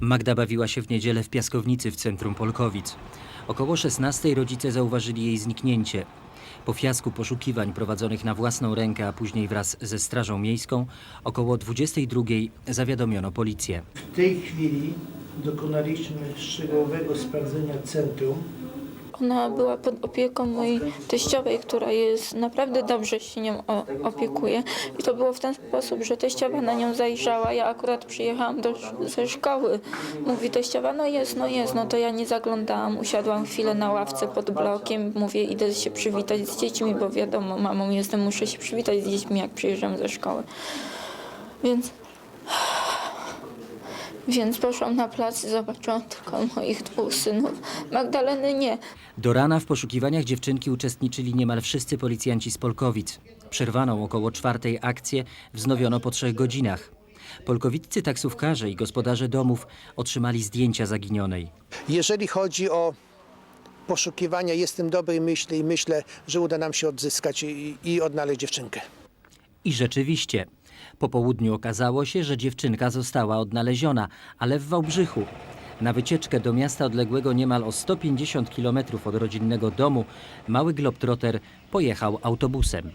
Magda bawiła się w niedzielę w piaskownicy w centrum Polkowic. Około 16 rodzice zauważyli jej zniknięcie. Po fiasku poszukiwań prowadzonych na własną rękę, a później wraz ze Strażą Miejską, około 22 zawiadomiono policję. W tej chwili dokonaliśmy szczegółowego sprawdzenia centrum. Ona była pod opieką mojej teściowej, która jest naprawdę dobrze się nią opiekuje. I to było w ten sposób, że teściowa na nią zajrzała. Ja akurat przyjechałam do, ze szkoły. Mówi teściowa, no jest, no jest. No to ja nie zaglądałam. Usiadłam chwilę na ławce pod blokiem. Mówię, idę się przywitać z dziećmi, bo wiadomo, mamą jestem, muszę się przywitać z dziećmi, jak przyjeżdżam ze szkoły. Więc więc poszłam na plac i zobaczyłam tylko moich dwóch synów. Magdaleny nie. Do rana w poszukiwaniach dziewczynki uczestniczyli niemal wszyscy policjanci z Polkowic. Przerwaną około czwartej akcję wznowiono po trzech godzinach. Polkowiccy taksówkarze i gospodarze domów otrzymali zdjęcia zaginionej. Jeżeli chodzi o poszukiwania, jestem dobrej myśli i myślę, że uda nam się odzyskać i, i odnaleźć dziewczynkę. I rzeczywiście, po południu okazało się, że dziewczynka została odnaleziona, ale w Wałbrzychu. Na wycieczkę do miasta odległego niemal o 150 km od rodzinnego domu mały globtroter pojechał autobusem.